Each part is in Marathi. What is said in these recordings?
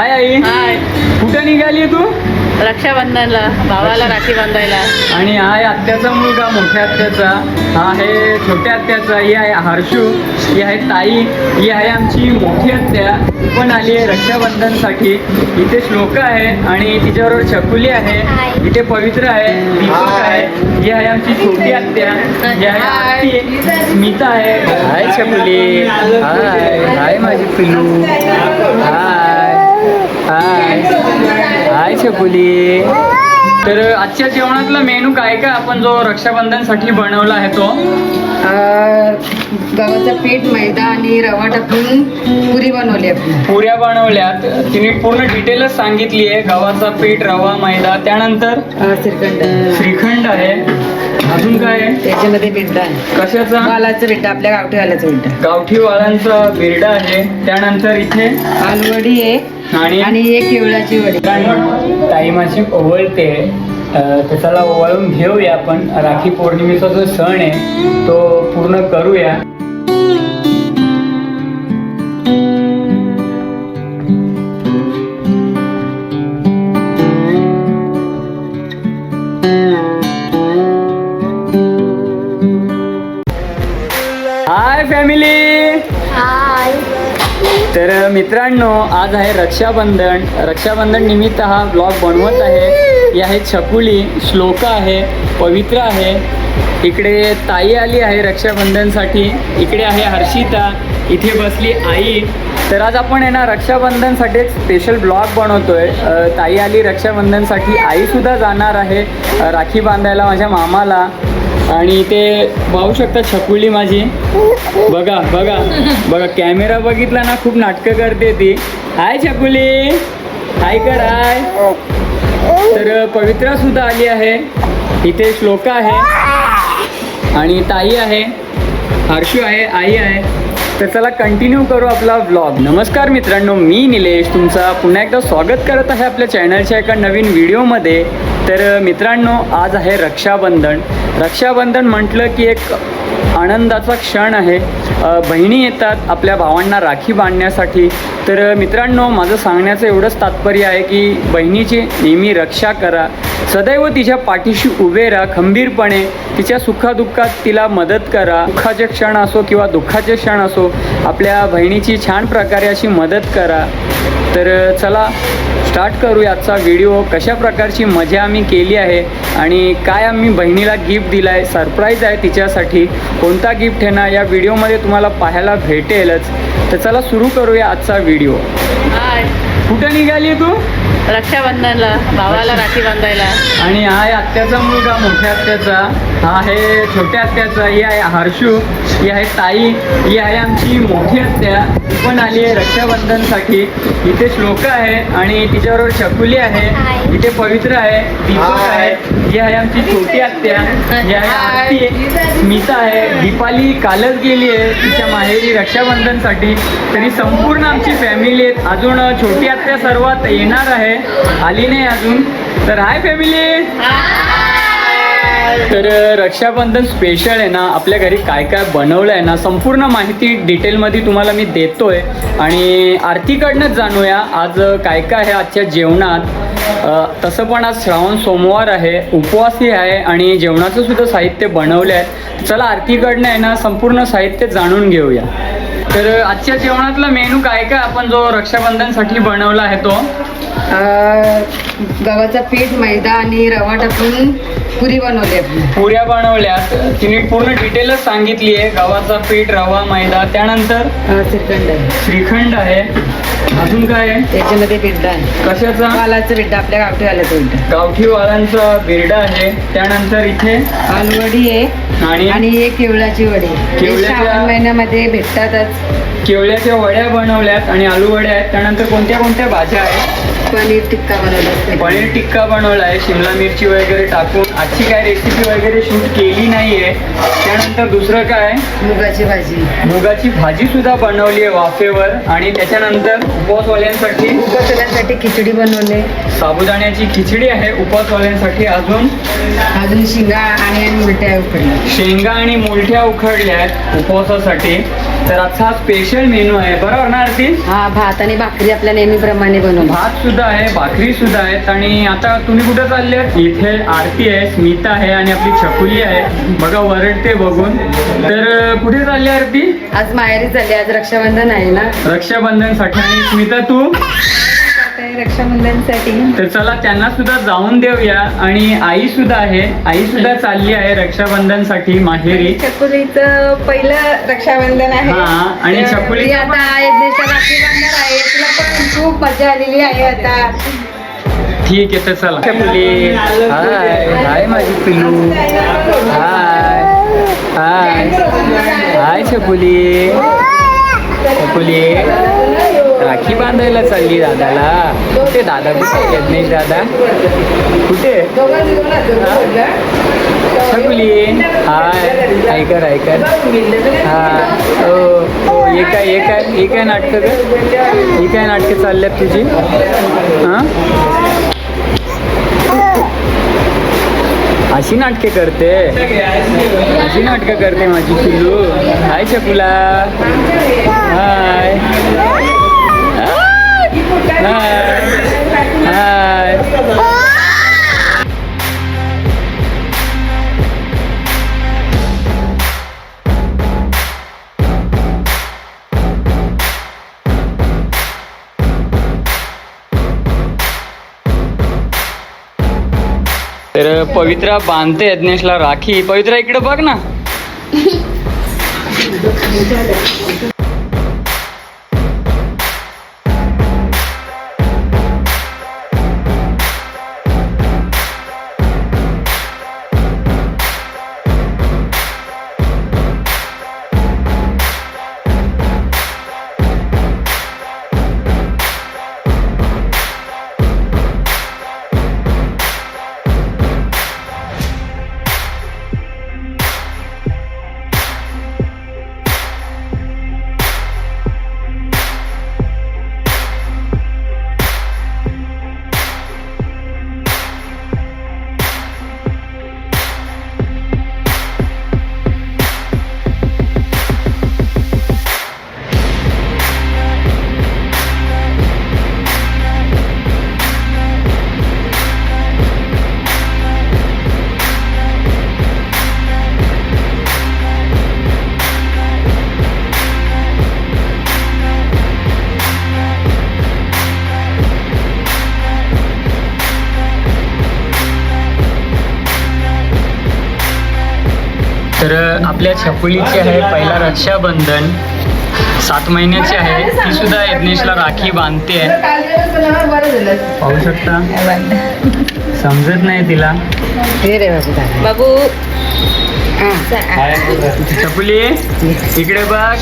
हाय आई. हाय. कुठं निघाली तू? रक्षाबंधनला भावाला राखी बांधायला. आणि हा आहे आत्याचा मुलगा मोठ्या आत्याचा. हा आहे छोट्या आत्याचा ही आहे हर्षू ही आहे ताई ही आहे आमची मोठी आत्या. ती पण आली आहे रक्षाबंधनसाठी. इथे श्लोक आहे आणि तिच्याबरोबर छकुली आहे. इथे पवित्र आहे. दीपक आहे. ही आहे आमची छोटी आत्या. ही आहे आरती स्मिता आहे. हाय छकुली. हाय. हाय माझी पिलू हाय. हाय. हाय छकुली तर आजच्या जेवणातला मेनू काय काय आपण जो रक्षाबंधनसाठी बनवला आहे तो? गव्हाचं पीठ मैदा आणि रवा टाकून पुरी बनवली आपण. पुऱ्या बनवल्यात. तिने पूर्ण डिटेलच सांगितली आहे. गव्हाचा पीठ रवा मैदा त्यानंतर? अं, श्रीखंड. श्रीखंड आहे. अजून काय आहे? त्याच्यामध्ये बिड्डा आहे. कशाचा? वालाचं बिड्डा आपल्या गावठी वालाचं बिड्डा गावठी वाळांचा बिरडा आहे. त्यानंतर इथे आलूवडी आहे आणि आणि एक केवळाची वडी. टाईमाची ओवळते. अं, तर चला ओवाळून घेऊया आपण राखी पौर्णिमेचा जो सण आहे तो पूर्ण करूया. तर मित्रांनो आज आहे रक्षाबंधन. रक्षाबंधन निमित्त हा ब्लॉग बनवत आहे. ही आहे छकुली. श्लोका आहे. पवित्र आहे. इकडे ताई आली आहे रक्षाबंधनसाठी. इकडे आहे हर्षिता. इथे बसली आई. तर आज आपण आहे ना रक्षाबंधनसाठी एक स्पेशल ब्लॉग बनवतोय. ताई आली रक्षाबंधनसाठी. आईसुद्धा जाणार आहे राखी बांधायला माझ्या मामाला. आणि ते पाहू शकता छकुली माझी. बघा बघा बघा कॅमेरा बघितला ना खूप नाटकं करते ती. हाय छकुली. हाय कर हाय. तर पवित्रा सुद्धा आली आहे. इथे श्लोका आहे. आणि ताई आहे. हर्षू आहे आई आहे. तर चला कंटिन्यू करू आपला व्लॉग नमस्कार मित्रांनो मी निलेश. तुमचा पुन्हा एकदा स्वागत करत आहे आपल्या चॅनलच्या एका नवीन व्हिडिओमध्ये तर मित्रांनो आज आहे रक्षाबंधन. रक्षाबंधन म्हटलं की एक आनंदाचा क्षण आहे. बहिणी येतात आपल्या भावांना राखी बांधण्यासाठी. तर मित्रांनो माझं सांगण्याचं एवढंच तात्पर्य आहे की बहिणीची नेहमी रक्षा करा. सदैव तिच्या पाठीशी उभे राहा खंबीरपणे. तिच्या सुखादुःखात तिला मदत करा. दुःखाचे क्षण असो किंवा दुःखाचे क्षण असो आपल्या बहिणीची छान प्रकारे अशी मदत करा. तर चला स्टार्ट करूया आजचा व्हिडिओ कशा प्रकारची मजा आम्ही केली आहे आणि काय आम्ही बहिणीला गिफ्ट दिला आहे सरप्राईज आहे तिच्यासाठी. कोणता गिफ्ट आहे ना या व्हिडिओमध्ये तुम्हाला पाहायला भेटेलच. तर चला सुरू करूया आजचा व्हिडिओ हाय कुठं निघाली तू? रक्षाबंधनला भावाला राखी बांधायला. आणि हा आहे आत्याचा मुलगा मोठ्या आत्याचा. हा आहे छोट्या आत्याचा. ही आहे हर्षू. ही आहे ताई. ही आहे आमची मोठी आत्या. ती पण आली आहे रक्षाबंधनसाठी. इथे श्लोक आहे आणि तिच्याबरोबर छकुली आहे. इथे पवित्र आहे. दीपक आहे. ही आहे आमची छोटी आत्या. ही आहे आरती. स्मिता आहे. दीपाली कालच गेली आहे तिच्या माहेरी रक्षाबंधनसाठी. तरी संपूर्ण आमची फॅमिली आहेत. अजून छोटी आत्या सर्वात येणार आहे. आली नाही अजून. तर हाय फॅमिली तर रक्षाबंधन स्पेशल आहे ना. आपल्या घरी काय काय बनवलं आहे ना संपूर्ण माहिती डिटेलमध्ये तुम्हाला मी देतोय. आणि आरतीकडनंच जाणूया. आज काय काय आहे आजच्या जेवणात? तसं पण आज श्रावण सोमवार आहे. उपवासही आहे आणि जेवणाचं सुद्धा साहित्य बनवलं आहे चला आरतीकडनं आहे ना संपूर्ण साहित्य जाणून घेऊया. तर आजच्या जेवणातला मेनू काय काय आपण जो रक्षाबंधनसाठी बनवला आहे तो? गव्हाचं पीठ मैदा आणि रवा टाकून पुरी बनवली. आपण पुऱ्या बनवल्यात. तिने पूर्ण डिटेलच सांगितली आहे. गव्हाचा पीठ रवा मैदा त्यानंतर श्रीखंड. आहे श्रीखंड आहे. अजून काय आहे? त्याच्यामध्ये बिड्डा आहे. कशाचा? वालाचं बिड्डा आपल्या गावठी वालाचं बिड्डा गावठी वाळांचा बिरडा आहे. त्यानंतर इथे आलूवडी आहे आणि आणि एक केवळाची वडी. हे केवळ्याच्या- श्रावण महिन्यामध्ये भेटतातच. केवळ्याच्या वड्या बनवल्यात आणि आलू वड्या आहेत. त्यानंतर कोणत्या कोणत्या भाज्या आहेत? पनीर टिक्का बनवलं पनीर टिक्का बनवला आहे शिमला मिरची वगैरे टाकून. आजची काय रेसिपी वगैरे शूट केली नाहीये. त्यानंतर दुसरं काय? मुगाची भाजी. मुगाची भाजी सुद्धा बनवली आहे वाफेवर. आणि त्याच्यानंतर उपवासवाल्यांसाठी उपवासासाठी खिचडी बनवले. साबुदाण्याची खिचडी आहे. उपवासवाल्यांसाठी अजून अजून शिंगा आणि उलट्या उकडल्या. शेंगा आणि मुलठ्या उखडल्या आहेत उपवासासाठी. तर आजचा स्पेशल मेनू आहे. बरोबर ना आरती? हा भात आणि भाकरी आपल्या नेहमीप्रमाणे बनवली भात सुद्धा आहे भाकरी सुद्धा आहेत. आणि आता तुम्ही कुठे चालले? इथे आरती आहे स्मिता आहे आणि आपली छकुली आहे. बघा वरडते बघून. तर कुठे चालली आरती? आज माहेरी झाली आज रक्षाबंधन आहे ना. रक्षाबंधनसाठी. आणि स्मिता तू? रक्षाबंधनसाठी तर चला त्यांना सुद्धा जाऊन देऊया. आणि आई सुद्धा आहे. आई सुद्धा चालली आहे रक्षाबंधनसाठी माहेरी. छकुलीचं पहिलं रक्षाबंधन आहे. हा, आणि तर छकुली- आता यज्ञेशला राखी बांधणार आहे. तिला पण खूप मजा आलेली आहे आता. ठीक आहे तर चला. छकुली. हाय हाय माझी पिल्लू. हाय हाय हाय छकुली. छकुली. राखी बांधायला चालली दादाला. कुठे दादा? कुठे? यज्ञेश दादा? कुठे? छकुली. हाय. ऐकर ऐकर. हा हो हो हे काय नाटकं ग? ही काय नाटकं चालल्यात तुझी? हां? अशी नाटके करते. अशी नाटकं करते माझी पिल्लू. हाय चकुला हाय. तर पवित्रा बांधते यज्ञेशला राखी. पवित्रा इकडे बघ ना. तर आपल्या छकुलीची आहे पहिला रक्षाबंधन. सात महिन्याची आहे. ती सुद्धा यज्ञेशला राखी बांधते. पाहू शकता? समजत नाही तिला. बाबू. छकुली इकडे बघ.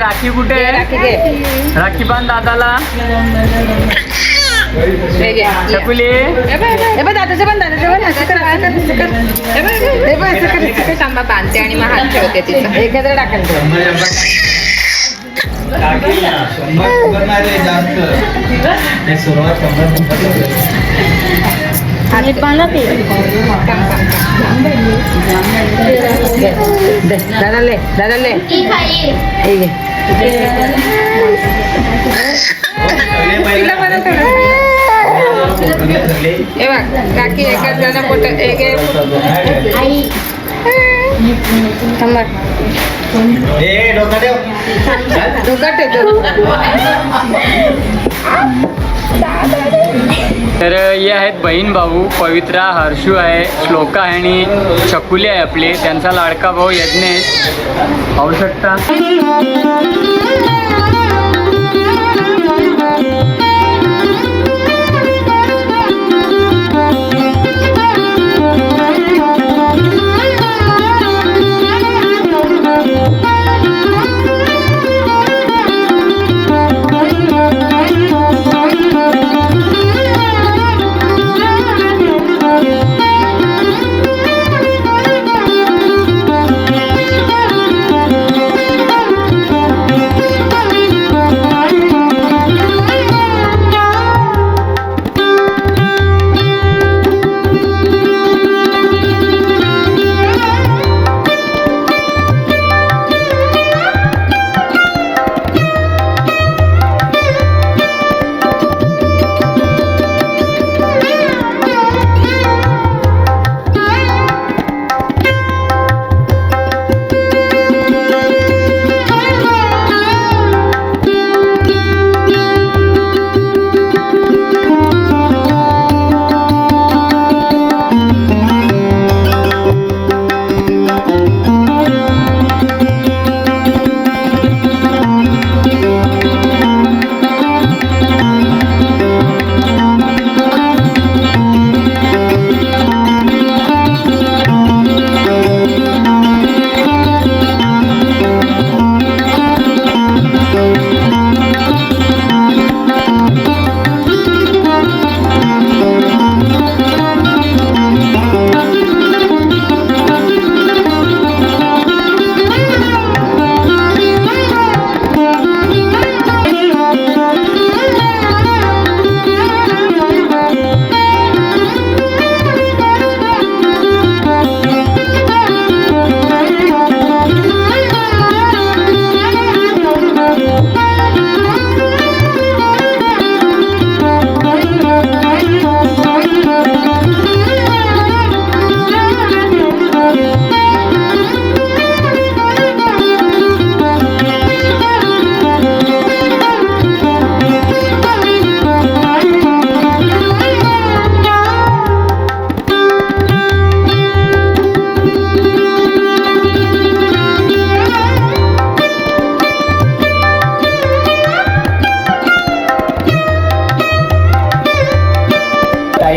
राखी कुठे? राखी बांध दादाला. छकुली हे बघ, दादाचं पण दादाचं पण. असं कर, असं कर, असं कर. हे बघ, हे असं कर, असं कर. बांधते आणि मग हात ठेवते तिचा एकत्र आणि ते. दादा ले दादा ले. हे. तिला पण थोडं. हे बघ काकी एकाच जण पोट एक एक थांबा डोकं ठेवतो तर हे आहेत बहीण भाऊ पवित्रा हर्षू आहे श्लोका आहे आणि छकुली आहे आपली. त्यांचा लाडका भाऊ यज्ञेश. पाहू शकता?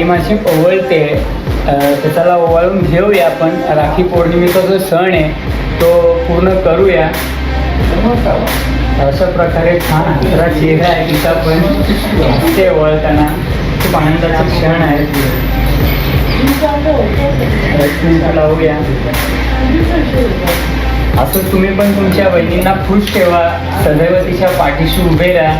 माझी ओवळते अं, तर ओवाळून घेऊया आपण. राखी पौर्णिमेचा जो सण आहे तो पूर्ण करूया. अशा प्रकारे छान हसरा चेहरा आहे तिचा पण. ते ओवाळताना खूप आनंदाचा क्षण आहे. रश्मीला लावूया. असं तुम्ही पण तुमच्या बहिणींना खुश ठेवा. सदैव तिच्या पाठीशी उभे राहा.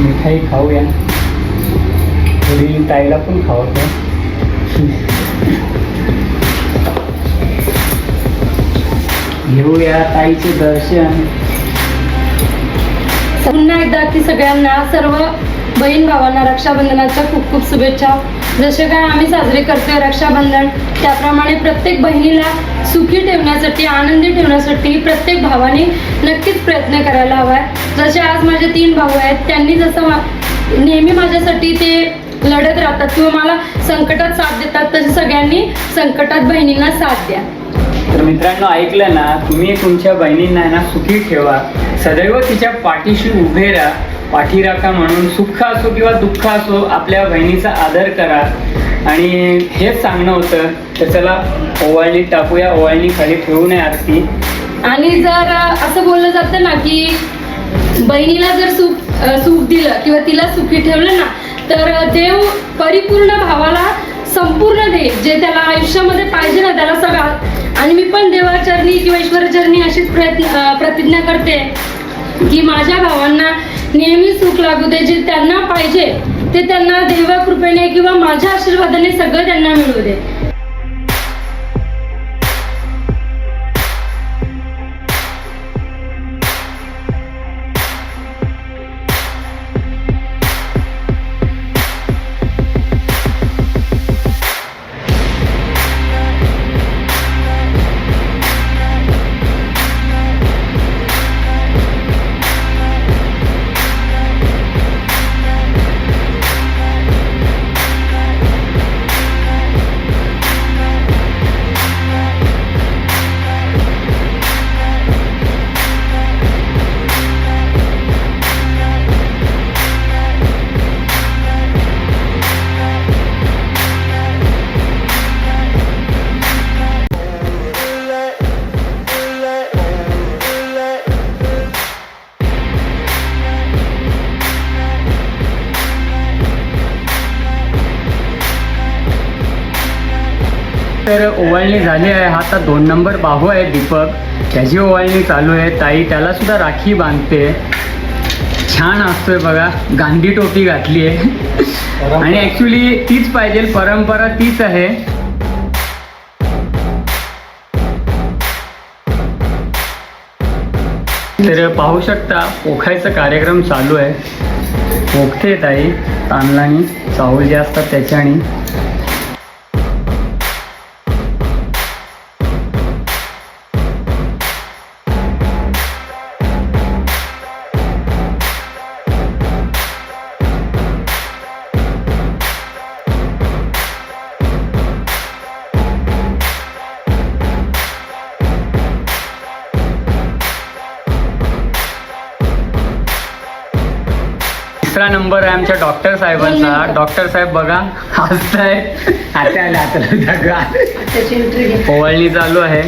मिठाई खाऊया. थोडी ताईला पण खावतो. घेऊया ताईचे दर्शन. पुन्हा एकदा की सगळ्यांना सर्व बहीण भावांना रक्षाबंधनाच्या खूप खूप शुभेच्छा. जसे काय आम्ही साजरे करतोय रक्षाबंधन त्याप्रमाणे प्रत्येक बहिणीला सुखी ठेवण्यासाठी आनंदी ठेवण्यासाठी प्रत्येक भावाने नक्कीच प्रयत्न करायला हवाय जसे आज माझे तीन भाऊ आहेत त्यांनी जसं नेहमी माझ्यासाठी ते लढत राहतात किंवा मला संकटात साथ देतात तसे सगळ्यांनी संकटात बहिणींना साथ द्या. तर मित्रांनो ऐकलं ना तुम्ही तुमच्या बहिणींना ना सुखी ठेवा. सदैव तिच्या पाठीशी उभे राहा. पाठीराखा म्हणून सुख असो किंवा दुःख असो आपल्या बहिणीचा आदर करा. आणि हेच सांगणं होतं तर चला ओवाळणी टाकूया ओवाळणी खाली ठेवू नये आरती. आणि जर असं बोललं जातं ना की बहिणीला जर सुख सुख दिलं किंवा तिला सुखी ठेवलं ना तर देव परिपूर्ण भावाला संपूर्ण दे जे त्याला आयुष्यामध्ये पाहिजे ना त्याला सगळं. आणि मी पण देवाचरणी किंवा ईश्वरचरणी अशीच प्रयत्न प्रतिज्ञा करते की माझ्या भावांना नेहमी सुख लागू दे. जे त्यांना पाहिजे ते त्यांना देवा कृपेने किंवा माझ्या आशीर्वादाने सगळं त्यांना मिळू दे. तर ओवाळणी झाली आहे. हा आता दोन नंबर बाहू आहे दीपक. त्याची ओवाळणी चालू आहे. ताई त्याला सुद्धा राखी बांधते. छान असतोय बघा. गांधी टोपी घातली आहे. आणि ॲक्च्युली तीच पाहिजे. परंपरा तीच आहे. तर पाहू शकता पोखायचा कार्यक्रम चालू आहे. पोखते ताई. तांदळानी चावल जे असतात त्याच्यानी. आमच्या डॉक्टर साहेबांचा. डॉक्टर साहेब बघा हसताय आता आले आता ओवाळणी चालू आहे.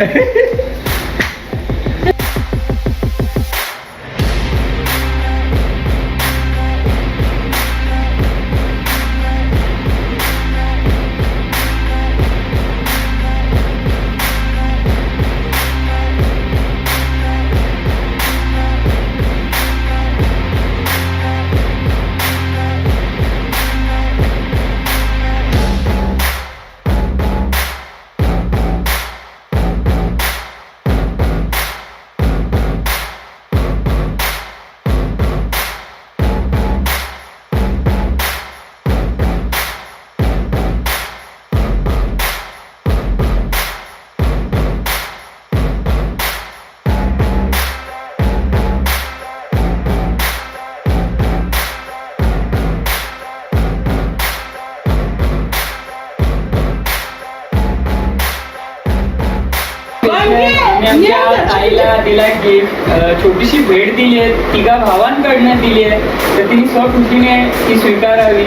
एक गिफ्ट छोटीशी भेट दिली आहे तिघा भावांकडनं दिली आहे तर तिने स्वखुशीने ती स्वीकारावी.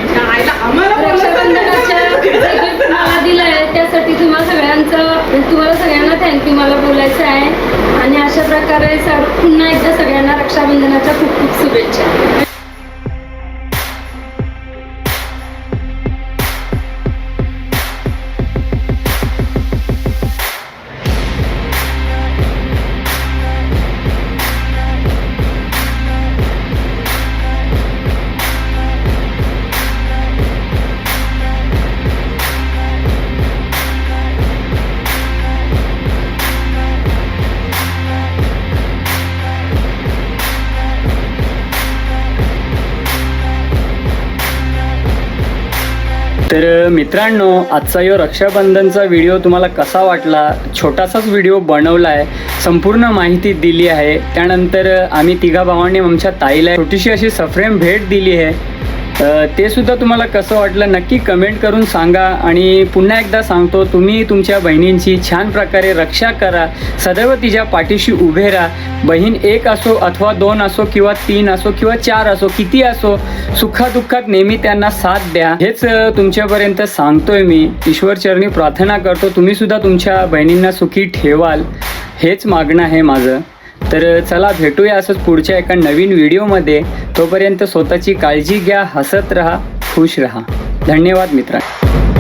मला दिलंय त्यासाठी तुम्हाला सगळ्यांचं तुम्हाला सगळ्यांना थँक्यू मला बोलायचं आहे. आणि अशा प्रकारे सर पुन्हा एकदा सगळ्यांना रक्षाबंधनाच्या खूप खूप शुभेच्छा. तर मित्रांनो आजचा यो रक्षाबंधनचा व्हिडिओ तुम्हाला कसा वाटला? छोटासाच व्हिडिओ बनवला आहे संपूर्ण माहिती दिली आहे. त्यानंतर आम्ही तिघा भावांनी आमच्या ताईला छोटीशी अशी सफ्रेम भेट दिली आहे. ते सुद्धा तुम्हाला कसं वाटलं नक्की कमेंट करून सांगा आणि पुन्हा एकदा सांगतो तुम्ही तुमच्या बहिणींची छान प्रकारे रक्षा करा सदैव तिच्या पाठीशी उभे राहा. बहीण एक असो अथवा दोन असो किंवा तीन असो किंवा चार असो किती असो सुखादुःखात नेहमी त्यांना साथ द्या. हेच तुमच्यापर्यंत सांगतोय मी. ईश्वरचरणी प्रार्थना करतो. तुम्ही सुद्धा तुमच्या बहिणींना सुखी ठेवाल. हेच मागणं आहे माझं. तर चला भेटूया असंच पुढच्या एका नवीन व्हिडिओमध्ये. तोपर्यंत स्वतःची काळजी घ्या हसत राहा खुश राहा. धन्यवाद मित्रांनो.